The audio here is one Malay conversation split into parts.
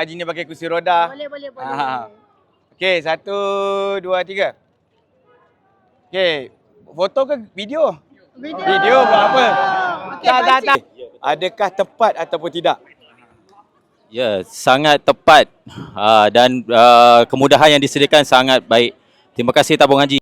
Haji ni pakai kursi roda. Boleh, boleh, boleh. Ah. Okey, satu, dua, tiga. Okey, foto ke video? Video. Video buat apa? Okey, tak, tak, tak. Adakah tepat ataupun tidak? Ya, sangat tepat uh, dan uh, kemudahan yang disediakan sangat baik. Terima kasih Tabung Haji.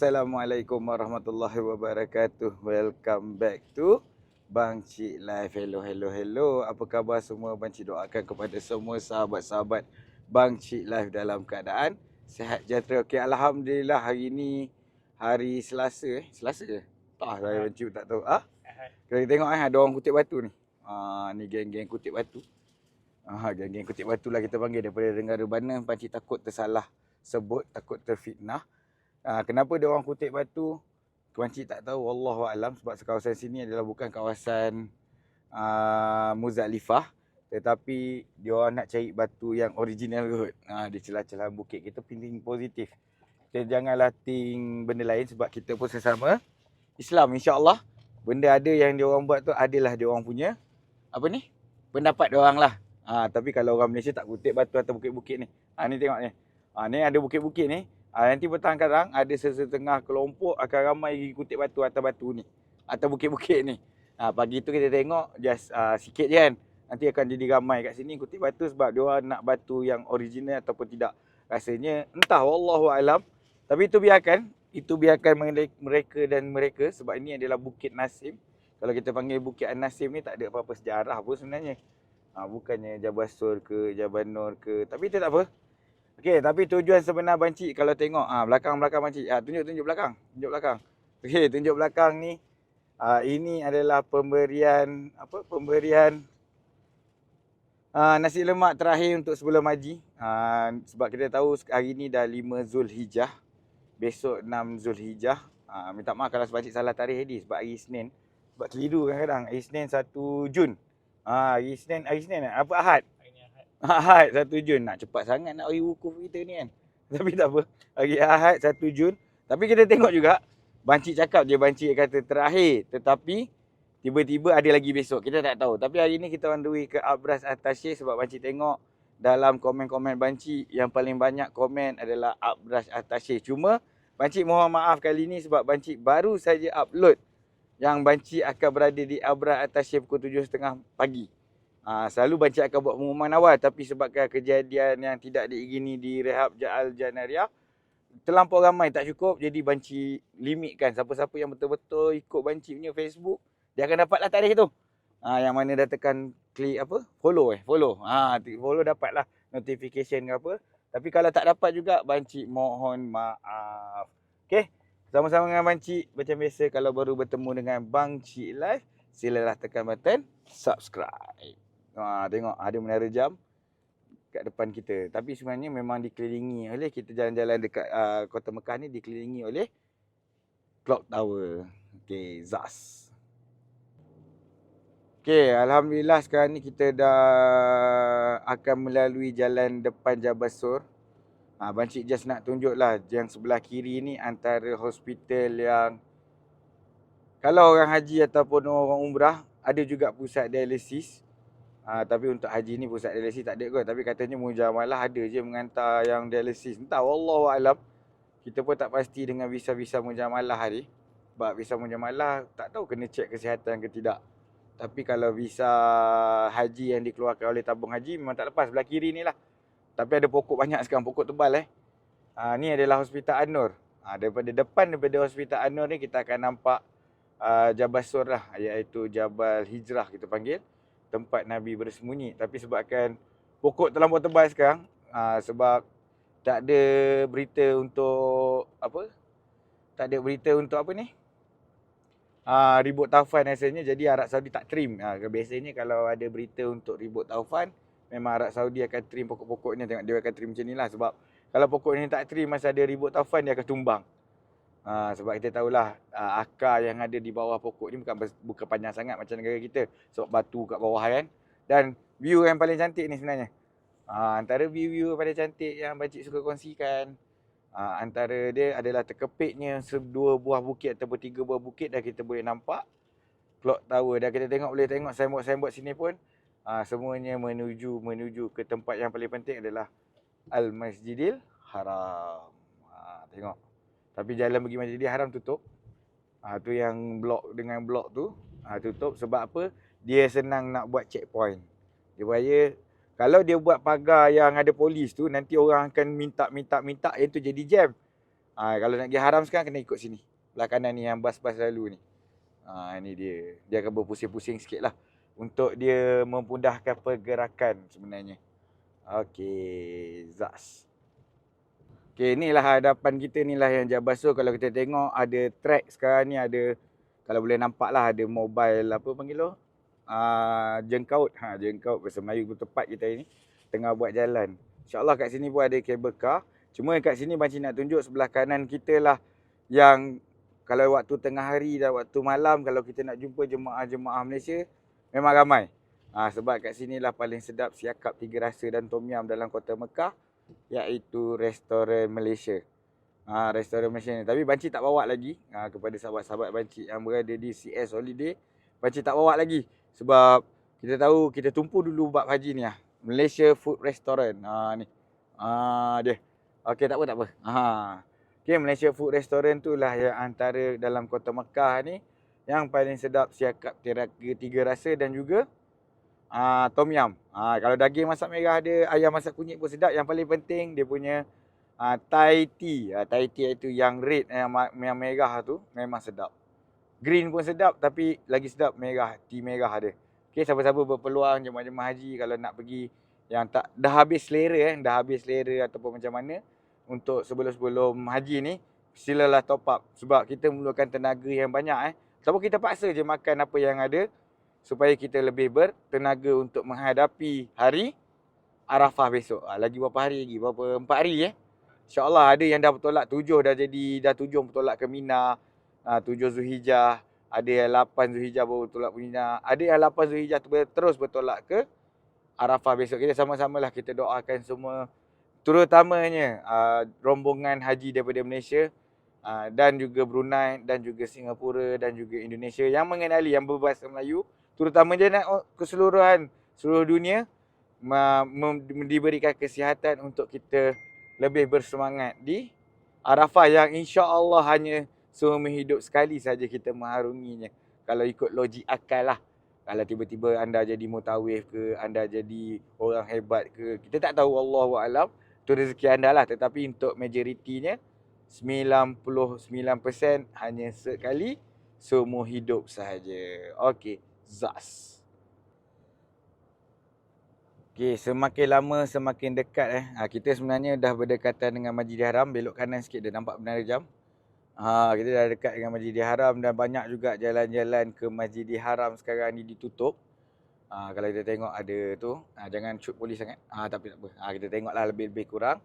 Assalamualaikum warahmatullahi wabarakatuh. Welcome back to Bang Cik Live. Hello, hello, hello. Apa khabar semua? Bang Cik doakan kepada semua sahabat-sahabat Bang Cik Live dalam keadaan sihat sejahtera. Okey, Alhamdulillah hari ini hari Selasa eh. Selasa ke? Tak, saya Bang Cik tak tahu. Ah? Kalau kita tengok eh, ada orang kutip batu ni. Ah, ni geng-geng kutip batu. Ah, geng-geng kutip batu lah kita panggil daripada negara mana. Pancik takut tersalah sebut, takut terfitnah. Ah, kenapa dia orang kutip batu? Pancik tak tahu. Wallahu alam sebab kawasan sini adalah bukan kawasan ah, Muzalifah tetapi dia orang nak cari batu yang original kot. Ah, di celah-celah bukit kita pilih positif. Kita janganlah ting benda lain sebab kita pun sesama Islam insya-Allah. Benda ada yang dia orang buat tu adalah dia orang punya apa ni? Pendapat dia orang lah. Ha, tapi kalau orang Malaysia tak kutip batu atau bukit-bukit ni. Ha, ni tengok ni. Ha, ni ada bukit-bukit ni. Ha, nanti petang kadang ada sesetengah kelompok akan ramai pergi kutip batu atau batu ni. Atau bukit-bukit ni. Ha, pagi tu kita tengok just uh, sikit je kan. Nanti akan jadi ramai kat sini kutip batu sebab dia nak batu yang original ataupun tidak. Rasanya entah wallahu alam. Tapi itu biarkan. Itu biarkan mere- mereka dan mereka sebab ini adalah Bukit Nasim. Kalau kita panggil Bukit An-Nasim ni tak ada apa-apa sejarah pun sebenarnya. Ha, bukannya Jabasur ke Jaban Nur ke. Tapi itu tak apa. Okey, tapi tujuan sebenar Bancik kalau tengok ah ha, belakang-belakang Bancik. Ah ha, tunjuk tunjuk belakang. Tunjuk belakang. Okey, tunjuk belakang ni. Ah ha, ini adalah pemberian apa? Pemberian ah ha, nasi lemak terakhir untuk sebelum haji. Ha, sebab kita tahu hari ni dah 5 Zulhijjah. Besok 6 Zulhijjah. Ha, minta maaf kalau sebab salah tarikh tadi sebab hari Isnin. Sebab keliru kadang-kadang. Hari Isnin 1 Jun. Ha, hari Isnin, hari Isnin apa Ahad? Ahad 1 Jun. Nak cepat sangat nak hari wukuf kita ni kan. Tapi tak apa. Hari Ahad 1 Jun. Tapi kita tengok juga. Bancik cakap je Bancik kata terakhir. Tetapi tiba-tiba ada lagi besok. Kita tak tahu. Tapi hari ni kita on the way ke Abras Atasye sebab Bancik tengok dalam komen-komen Bancik yang paling banyak komen adalah Abras Atasye. Cuma Bancik mohon maaf kali ni sebab Bancik baru saja upload yang Bancik akan berada di Abra Atasye pukul 7.30 pagi. Ha, selalu Bancik akan buat pengumuman awal tapi sebabkan kejadian yang tidak diingini di Rehab Ja'al Janariah terlampau ramai tak cukup jadi Bancik limitkan siapa-siapa yang betul-betul ikut Bancik punya Facebook dia akan dapatlah tarikh tu. Ha, yang mana dah tekan klik apa? Follow eh, follow. Ha, follow dapatlah notification ke apa. Tapi kalau tak dapat juga Bancik mohon maaf. Okey. Sama-sama dengan Bang Cik. Macam biasa kalau baru bertemu dengan Bang Cik Live, silalah tekan button subscribe. Ha, tengok ada menara jam kat depan kita. Tapi sebenarnya memang dikelilingi oleh kita jalan-jalan dekat uh, Kota Mekah ni dikelilingi oleh clock tower. Okey, ZAS. Okey, alhamdulillah sekarang ni kita dah akan melalui jalan depan Jabasur. Ha, Bancik just nak tunjuk lah yang sebelah kiri ni antara hospital yang kalau orang haji ataupun orang umrah ada juga pusat dialisis. Ha, tapi untuk haji ni pusat dialisis tak ada kot. Tapi katanya mujamalah ada je mengantar yang dialisis. Entah wallahu alam. Kita pun tak pasti dengan visa-visa mujamalah ni. Sebab visa mujamalah tak tahu kena cek kesihatan ke tidak. Tapi kalau visa haji yang dikeluarkan oleh tabung haji memang tak lepas sebelah kiri ni lah. Tapi ada pokok banyak sekarang, pokok tebal eh. Ha, ni adalah Hospital An-Nur. Ha, daripada depan daripada Hospital An-Nur ni kita akan nampak uh, Jabal Sur lah. Iaitu Jabal Hijrah kita panggil. Tempat Nabi bersembunyi. Tapi sebabkan pokok terlampau tebal sekarang. Uh, sebab tak ada berita untuk apa? Tak ada berita untuk apa ni? uh, ribut taufan rasanya jadi Arab Saudi tak trim. Uh, biasanya kalau ada berita untuk ribut taufan memang Arab Saudi akan trim pokok-pokoknya tengok dia akan trim macam ni lah sebab kalau pokok ni tak trim masa ada ribut taufan dia akan tumbang. Ha, sebab kita tahulah uh, akar yang ada di bawah pokok ni bukan bukan panjang sangat macam negara kita sebab batu kat bawah kan. Dan view yang paling cantik ni sebenarnya. Ha, antara view-view paling cantik yang Pakcik suka kongsikan ha, antara dia adalah terkepitnya dua buah bukit ataupun tiga buah bukit dah kita boleh nampak clock tower dah kita tengok boleh tengok signboard-signboard sini pun ha, semuanya menuju menuju ke tempat yang paling penting adalah Al Masjidil Haram. Ha, tengok. Tapi jalan pergi Masjidil Haram tutup. Ha, tu yang blok dengan blok tu ha, tutup sebab apa? Dia senang nak buat checkpoint. Dia bahaya kalau dia buat pagar yang ada polis tu nanti orang akan minta minta minta yang tu jadi jam. Ha, kalau nak pergi haram sekarang kena ikut sini. Belah kanan ni yang bas-bas lalu ni. Ha, ini dia. Dia akan berpusing-pusing sikit lah. Untuk dia memudahkan pergerakan sebenarnya. Okey. Zas. Okey, inilah hadapan kita ni lah yang Jabal So kalau kita tengok ada track sekarang ni ada kalau boleh nampak lah ada mobile apa panggil lo? uh, jengkaut. Ha, jengkaut bahasa Melayu tepat kita ini. Tengah buat jalan. InsyaAllah kat sini pun ada kabel car. Cuma kat sini Banci nak tunjuk sebelah kanan kita lah yang kalau waktu tengah hari dan waktu malam kalau kita nak jumpa jemaah-jemaah Malaysia memang ramai. Ha, sebab kat sini lah paling sedap siakap tiga rasa dan tom yam dalam kota Mekah iaitu restoran Malaysia. Ha, restoran Malaysia ni. Tapi Banci tak bawa lagi ha, kepada sahabat-sahabat Banci yang berada di CS Holiday. Banci tak bawa lagi. Sebab kita tahu kita tumpu dulu bab haji ni lah. Malaysia Food Restaurant. Ha ni. Ha dia. Okey tak apa tak apa. Ha. Okey Malaysia Food Restaurant tu lah yang antara dalam kota Mekah ni yang paling sedap siakap tiga rasa dan juga uh, tom yum. Ha, kalau daging masak merah ada, ayam masak kunyit pun sedap. Yang paling penting dia punya uh, Thai tea. Uh, Thai tea itu yang red yang, yang merah tu memang sedap. Green pun sedap tapi lagi sedap merah, tea merah dia. Okey, siapa-siapa berpeluang jemaah-jemaah haji kalau nak pergi yang tak dah habis selera eh, dah habis selera ataupun macam mana untuk sebelum-sebelum haji ni, silalah top up sebab kita memerlukan tenaga yang banyak eh. Sebab kita paksa je makan apa yang ada supaya kita lebih bertenaga untuk menghadapi hari Arafah besok. Ha, lagi berapa hari lagi? Berapa? Empat hari eh. InsyaAllah ada yang dah bertolak tujuh dah jadi, dah tujuh bertolak ke Mina uh, tujuh Zulhijjah, ada yang lapan Zulhijjah baru bertolak Mina, ada yang lapan Zulhijjah terus bertolak ke Arafah besok. Kita sama-sama lah kita doakan semua terutamanya uh, rombongan haji daripada Malaysia uh, dan juga Brunei dan juga Singapura dan juga Indonesia yang mengenali yang berbahasa Melayu terutamanya nak keseluruhan seluruh dunia diberikan kesihatan untuk kita lebih bersemangat di Arafah yang insya-Allah hanya Seumur hidup sekali saja kita mengharunginya. Kalau ikut logik akal lah. Kalau tiba-tiba anda jadi mutawif ke, anda jadi orang hebat ke, kita tak tahu Allah alam. Itu rezeki anda lah. Tetapi untuk majoritinya, 99% hanya sekali seumur hidup sahaja. Okey, Zas. Okey, semakin lama semakin dekat eh. Ha, kita sebenarnya dah berdekatan dengan Masjidil Haram. Belok kanan sikit dah nampak benar jam. Ha, kita dah dekat dengan Masjidil Haram dan banyak juga jalan-jalan ke Masjidil Haram sekarang ni ditutup. Ha, kalau kita tengok ada tu, ha, jangan shoot polis sangat. Ha, tapi tak apa. Ha, kita tengoklah lebih-lebih kurang.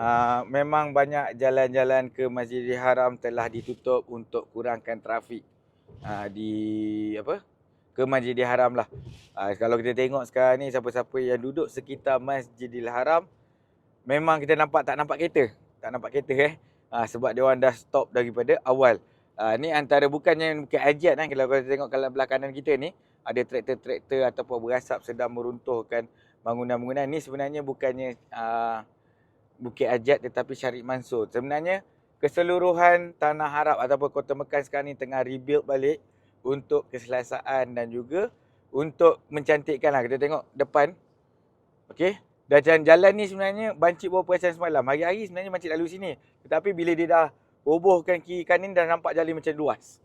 Ha, memang banyak jalan-jalan ke Masjidil Haram telah ditutup untuk kurangkan trafik. Ha, di apa? Ke Masjidil Haram lah. Ha, kalau kita tengok sekarang ni siapa-siapa yang duduk sekitar Masjidil Haram memang kita nampak tak nampak kereta. Tak nampak kereta eh. Ha, sebab dia orang dah stop daripada awal. Ha, ni antara bukannya bukan ajiat kan kalau kita tengok kalau belah kanan kita ni ada traktor-traktor ataupun berasap sedang meruntuhkan bangunan-bangunan ni sebenarnya bukannya uh, Bukit Ajat tetapi Syarif Mansur. Sebenarnya keseluruhan tanah Arab ataupun kota Mekah sekarang ni tengah rebuild balik untuk keselesaan dan juga untuk mencantikkan lah. Kita tengok depan. Okey. Dan jalan ni sebenarnya bancik bawa perasan semalam. Hari-hari sebenarnya bancik lalu sini. Tetapi bila dia dah robohkan kiri kanan dah nampak jalan macam luas.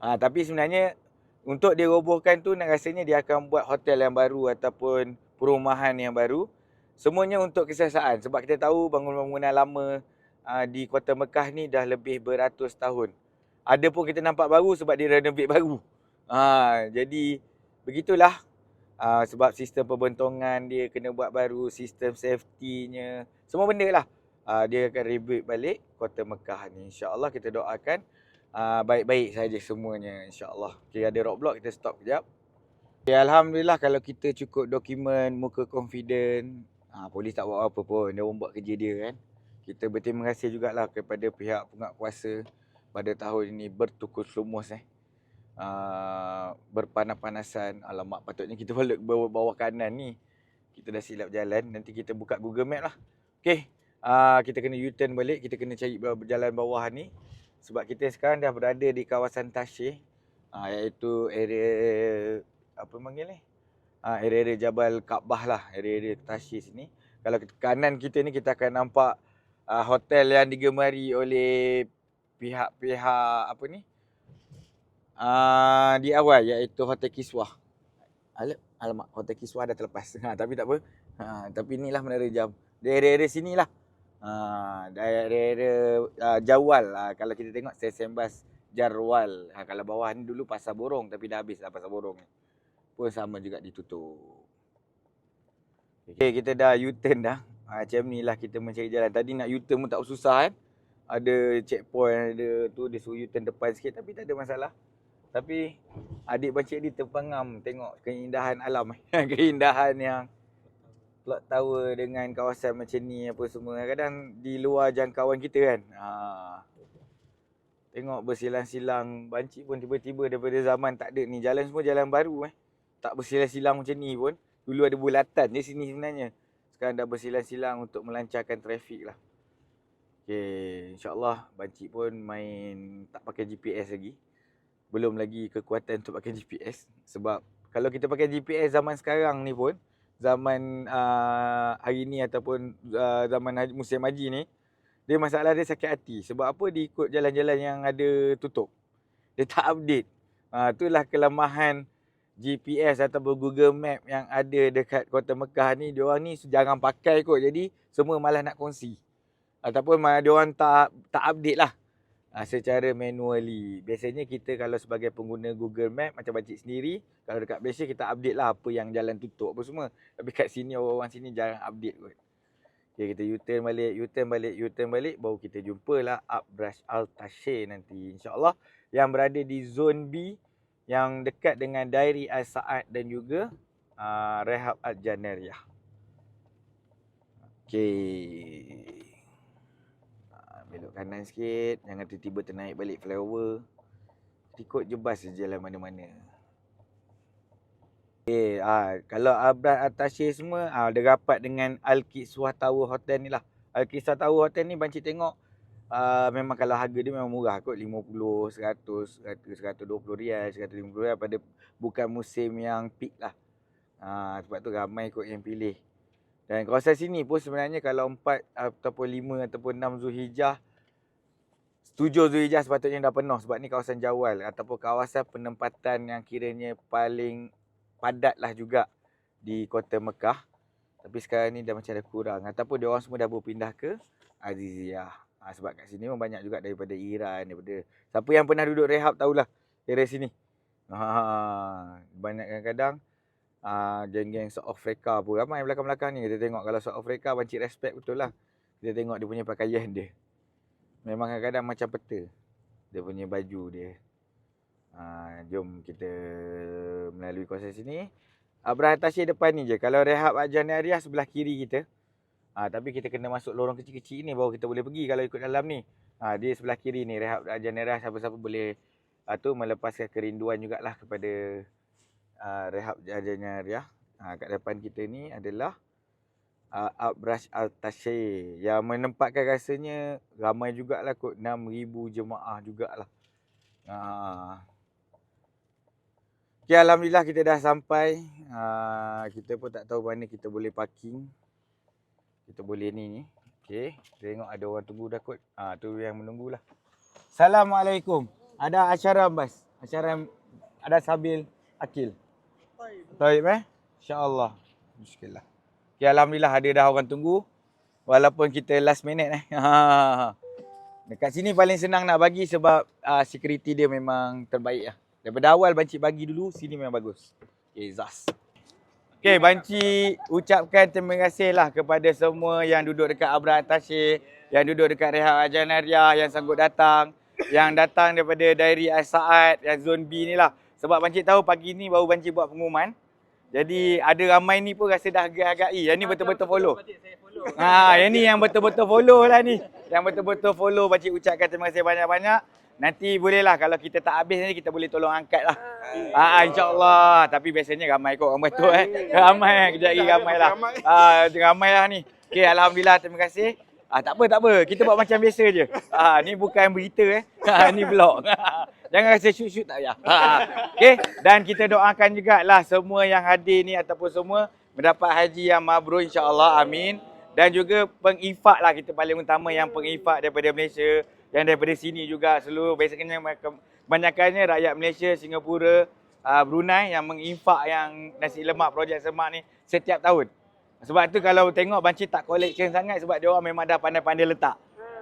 Ha, tapi sebenarnya untuk dia robohkan tu nak rasanya dia akan buat hotel yang baru ataupun perumahan yang baru. Semuanya untuk kesihatan. Sebab kita tahu bangunan-bangunan lama uh, di kota Mekah ni dah lebih beratus tahun. Ada pun kita nampak baru sebab dia renovate baru. Ha, jadi begitulah. Uh, sebab sistem pembentongan dia kena buat baru, sistem safety-nya, semua benda lah. Uh, dia akan reboot balik kota Mekah ni. InsyaAllah kita doakan uh, baik-baik saja semuanya insyaAllah. Okay, ada roadblock kita stop kejap. Okay, Alhamdulillah kalau kita cukup dokumen, muka confident, uh, polis tak buat apa pun, dia orang buat kerja dia kan. Kita berterima kasih jugalah kepada pihak penguatkuasa pada tahun ini bertukar lumus eh uh, berpanas-panasan. Alamak patutnya kita balik bawah, bawah kanan ni. Kita dah silap jalan. Nanti kita buka Google Map lah. Okay. Uh, kita kena U-turn balik. Kita kena cari jalan bawah ni. Sebab kita sekarang dah berada di kawasan Tashih. Uh, iaitu area apa panggil ni? Uh, area-area Jabal Kaabah lah. Area-area Tashih sini. Kalau kanan kita ni kita akan nampak uh, hotel yang digemari oleh pihak-pihak apa ni? uh, di awal iaitu Hotel Kiswah. Al- Alamak, Hotel Kiswah dah terlepas. Ha, tapi tak apa. Ha, tapi inilah Menara Jam. Area-area sinilah. Ha, area-area uh, Jawal. Ha, kalau kita tengok Sesembas Jarwal. Ha, kalau bawah ni dulu Pasar Borong tapi dah habis lah Pasar Borong ni. Pun sama juga ditutup. Okay, kita dah U-turn dah. Ha, macam ni lah kita mencari jalan. Tadi nak U-turn pun tak susah kan. Ada checkpoint, ada tu dia suruh U-turn depan sikit tapi tak ada masalah. Tapi adik bancik dia terpangam tengok keindahan alam keindahan yang plot tower dengan kawasan macam ni apa semua. Kadang di luar jangkauan kita kan. Ha. Tengok bersilang-silang bancik pun tiba-tiba daripada zaman tak ada ni. Jalan semua jalan baru eh. Tak bersilang-silang macam ni pun. Dulu ada bulatan di sini sebenarnya. Sekarang dah bersilang-silang untuk melancarkan trafik lah. Okay, insyaAllah bancik pun main tak pakai GPS lagi. Belum lagi kekuatan untuk pakai GPS sebab kalau kita pakai GPS zaman sekarang ni pun zaman uh, hari ni ataupun uh, zaman musim haji ni dia masalah dia sakit hati. Sebab apa? Dia ikut jalan-jalan yang ada tutup. Dia tak update. Uh, itulah kelemahan GPS ataupun Google Map yang ada dekat kota Mekah ni. Dia orang ni jarang pakai kot. Jadi semua malah nak kongsi ataupun dia orang tak tak update lah uh, secara manually. Biasanya kita kalau sebagai pengguna Google Map macam bancik sendiri, kalau dekat Malaysia kita update lah apa yang jalan tutup apa semua. Tapi kat sini orang-orang sini jarang update kot. Okay, kita U-turn balik, U-turn balik, U-turn balik baru kita jumpalah Upbrush Al-Tashir nanti insyaAllah yang berada di zon B yang dekat dengan Dairi Al-Sa'ad dan juga uh, Rehab Al-Janariah. Okay belok kanan sikit jangan tiba-tiba ternaik balik flyover. Ikut je bas je jalan mana-mana. Okay, ah, kalau Abad Atashir semua ah, dia rapat dengan Al-Kiswah Tower Hotel ni lah. Al-Kiswah Tower Hotel ni Bancik tengok ah, memang kalau harga dia memang murah kot. 50, 100, 100, 120 rial, 150 rial pada bukan musim yang peak lah. Ah, sebab tu ramai kot yang pilih dan kawasan sini pun sebenarnya kalau 4 ataupun 5 ataupun 6 Zulhijjah 7 Zulhijjah sepatutnya dah penuh sebab ni kawasan Jawal ataupun kawasan penempatan yang kiranya paling padat lah juga di kota Mekah. Tapi sekarang ni dah macam dah kurang ataupun dia orang semua dah berpindah ke Aziziyah. Ha, sebab kat sini pun banyak juga daripada Iran, daripada siapa yang pernah duduk rehab tahulah area sini. Ha, banyak kadang-kadang uh, geng-geng South Africa pun. Ramai belakang-belakang ni kita tengok kalau South Africa bancik respect betul lah. Kita tengok dia punya pakaian dia. Memang kadang-kadang macam peta dia punya baju dia. Uh, jom kita melalui kawasan sini. Abrah Tasya depan ni je. Kalau Rehab Ajan Area sebelah kiri kita. Uh, tapi kita kena masuk lorong kecil-kecil ni baru kita boleh pergi kalau ikut dalam ni. Uh, dia sebelah kiri ni Rehab Ajan Area siapa-siapa boleh uh, tu melepaskan kerinduan jugalah kepada uh, rehab jadinya ya. Uh, kat depan kita ni adalah uh, Abrush Al-Tashir yang menempatkan rasanya ramai jugalah kot 6000 jemaah jugalah. Uh. Okay, Alhamdulillah kita dah sampai. Uh, kita pun tak tahu mana kita boleh parking. Kita boleh ni ni. Okay, tengok ada orang tunggu dah kot. Ah, uh, tu yang menunggulah. Assalamualaikum. Ada acara bas. Acara ada Sabil Akil. Baik eh? InsyaAllah. Bismillah. Okay, Alhamdulillah ada dah orang tunggu. Walaupun kita last minute eh. Dekat sini paling senang nak bagi sebab uh, security dia memang terbaik lah. Daripada awal Bancik bagi dulu, sini memang bagus. Okay, Zas. Okay, Banci ucapkan terima kasih lah kepada semua yang duduk dekat Abraham Tashir, yang duduk dekat Rehat Ajanaria, yang sanggup datang, yang datang daripada Diary As-Saad, yang Zone B ni lah. Sebab Banci tahu pagi ni baru Banci buat pengumuman. Jadi ada ramai ni pun rasa dah agak-agak. Yang ni betul-betul follow. Ha, yang ni yang betul-betul follow lah ni. Yang betul-betul follow Pakcik ucapkan terima kasih banyak-banyak. Nanti boleh lah kalau kita tak habis nanti kita boleh tolong angkat lah. Ha, insyaAllah. Tapi biasanya ramai kot orang betul eh. Ramai kejap lagi ramai lah. Ha, ramai lah ni. Okay, Alhamdulillah terima kasih. Ah tak apa tak apa. Kita buat macam biasa je. Ah ni bukan berita eh. Ha, ni vlog. Jangan rasa shoot-shoot tak payah. Ha. Okey dan kita doakan jugalah semua yang hadir ni ataupun semua mendapat haji yang mabrur insya-Allah. Amin. Dan juga pengifak lah kita paling utama yang pengifak daripada Malaysia yang daripada sini juga seluruh basically kebanyakannya rakyat Malaysia, Singapura, uh, Brunei yang menginfak yang nasi lemak projek semak ni setiap tahun. Sebab tu kalau tengok banci tak collection sangat sebab dia orang memang dah pandai-pandai letak.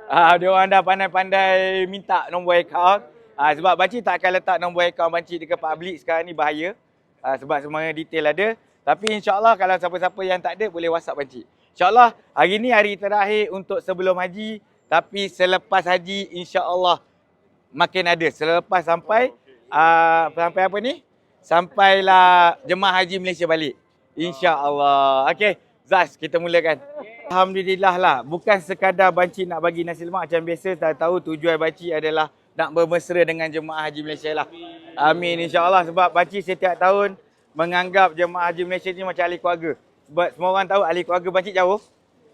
Ah dia orang dah pandai-pandai minta nombor akaun. Ah sebab banci tak akan letak nombor akaun banci dekat public sekarang ni bahaya. Ah sebab semuanya detail ada. Tapi insyaAllah kalau siapa-siapa yang tak ada boleh WhatsApp banci. InsyaAllah hari ni hari terakhir untuk sebelum haji. Tapi selepas haji insyaAllah makin ada. Selepas sampai uh, sampai apa ni? Sampailah jemaah haji Malaysia balik. InsyaAllah. Okey. Zaz, kita mulakan. Alhamdulillah lah. Bukan sekadar banci nak bagi nasi lemak macam biasa. Tak tahu tujuan banci adalah nak bermesra dengan jemaah haji Malaysia lah. Amin insyaAllah. Sebab banci setiap tahun menganggap jemaah haji Malaysia ni macam ahli keluarga. Sebab semua orang tahu ahli keluarga banci jauh.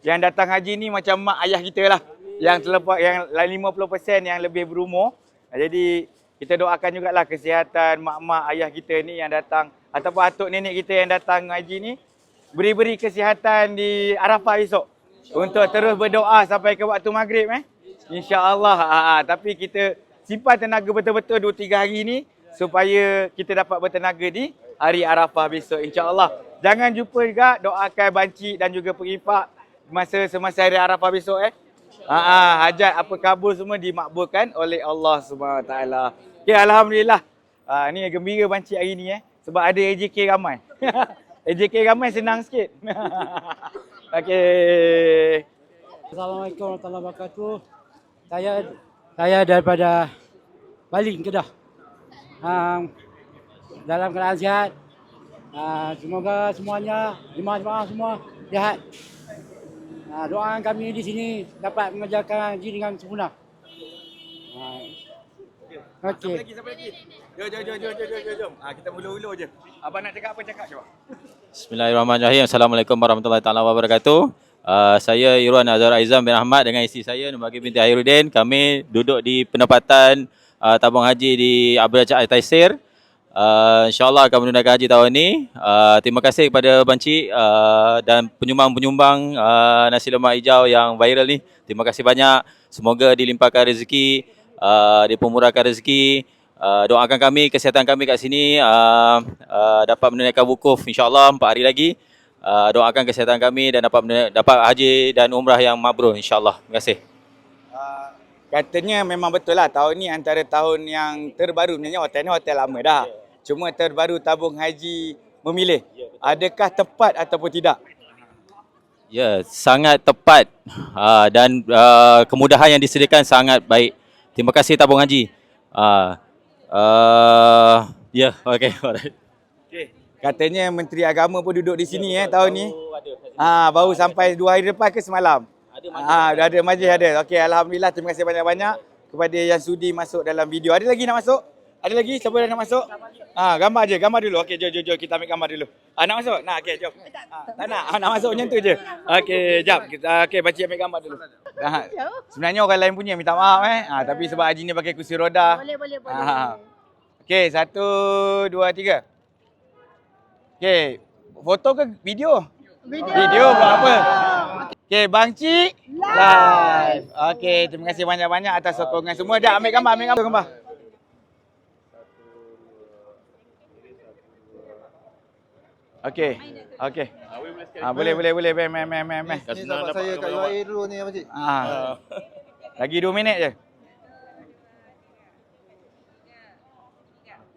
Yang datang haji ni macam mak ayah kita lah. Yang terlepas, yang 50% yang lebih berumur. Jadi kita doakan jugalah kesihatan mak-mak ayah kita ni yang datang. Ataupun atuk nenek kita yang datang haji ni beri-beri kesihatan di Arafah esok untuk terus berdoa sampai ke waktu maghrib eh. Insya-Allah. Ha, ha, tapi kita simpan tenaga betul-betul 2 3 hari ni supaya kita dapat bertenaga di hari Arafah besok insya-Allah. Jangan jumpa juga doakan banci dan juga pengifak masa semasa hari Arafah besok eh. Ha, ha, hajat apa kabul semua dimakbulkan oleh Allah Subhanahu Taala. Alhamdulillah. Ha, ni gembira banci hari ni eh sebab ada AJK ramai. AJK ramai senang sikit. Okey. Assalamualaikum warahmatullahi wabarakatuh. Saya saya daripada Baling Kedah. Um, dalam keadaan sihat. Uh, semoga semuanya jemaah-jemaah semua sihat. Uh, doakan kami di sini dapat mengerjakan haji dengan sempurna. Uh, Okey. lagi, siapa lagi? Jom, jom, jom, jom, jom, jom, jom. Ha, kita mula-mula je. Abang nak cakap apa cakap coba. Bismillahirrahmanirrahim. Assalamualaikum warahmatullahi taala wabarakatuh. Uh, saya Irwan Azhar Aizam bin Ahmad dengan isteri saya Nubagi binti Hairuddin. Kami duduk di penempatan uh, tabung haji di Abdul Ja'ad Taisir. Uh, InsyaAllah akan menunaikan haji tahun ini. Uh, terima kasih kepada Banci uh, dan penyumbang-penyumbang uh, nasi lemak hijau yang viral ni. Terima kasih banyak. Semoga dilimpahkan rezeki, uh, dipemurahkan rezeki. Uh, doakan kami, kesihatan kami kat sini uh, uh, dapat menunaikan wukuf insyaAllah 4 hari lagi. Uh, doakan kesihatan kami dan dapat dapat haji dan umrah yang mabrur insyaAllah. Terima kasih. Uh, katanya memang betul lah tahun ni antara tahun yang terbaru. Sebenarnya hotel ni hotel lama dah. Cuma terbaru tabung haji memilih. Adakah tepat ataupun tidak? Ya, sangat tepat uh, dan uh, kemudahan yang disediakan sangat baik. Terima kasih tabung haji. Uh, uh, ya, yeah, okey. alright. Katanya Menteri Agama pun duduk di sini eh tahun ni. Ah baru sampai dua hari lepas ke semalam? Ada Ah dah ada majlis ada. Okey alhamdulillah terima kasih banyak-banyak kepada yang sudi masuk dalam video. Ada lagi nak masuk? Ada lagi siapa yang nak masuk? Ah gambar je, gambar dulu. Okey jom jom jom kita ambil gambar dulu. Ah nak masuk? Nak okey jom. Ah, tak nak. Ah, nak masuk macam tu je. Okey jap. Okey baca ambil gambar dulu. Ah, sebenarnya orang lain punya minta maaf eh. Ah tapi sebab Haji ni pakai kursi roda. Boleh, boleh, boleh. Ah. Okey, satu, dua, tiga. Okey, foto ke video? Video. Video buat apa? Okey, Bang Cik live. Okey, terima kasih banyak-banyak atas sokongan semua. Dah ambil gambar, ambil gambar, gambar. Okey. Okey. Ah boleh boleh boleh meh meh meh meh meh. Ni sahabat saya kat UAE dulu ni Abang Cik. Ah. Lagi 2 minit je.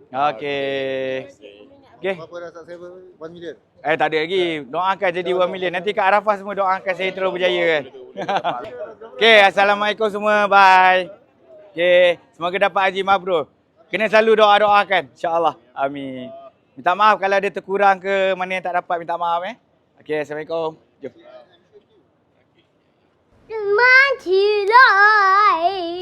Okey. Okay. Berapa dah saya 1 million? Eh tak ada lagi. Doakan jadi 1 million. Nanti kat Arafah semua doakan saya terus berjaya kan. Okey, assalamualaikum semua. Bye. Okey, semoga dapat haji mabrur. Kena selalu doa-doakan. Insya-Allah. Amin. Minta maaf kalau ada terkurang ke mana yang tak dapat minta maaf eh. Okey, assalamualaikum. Jom. Monkey life.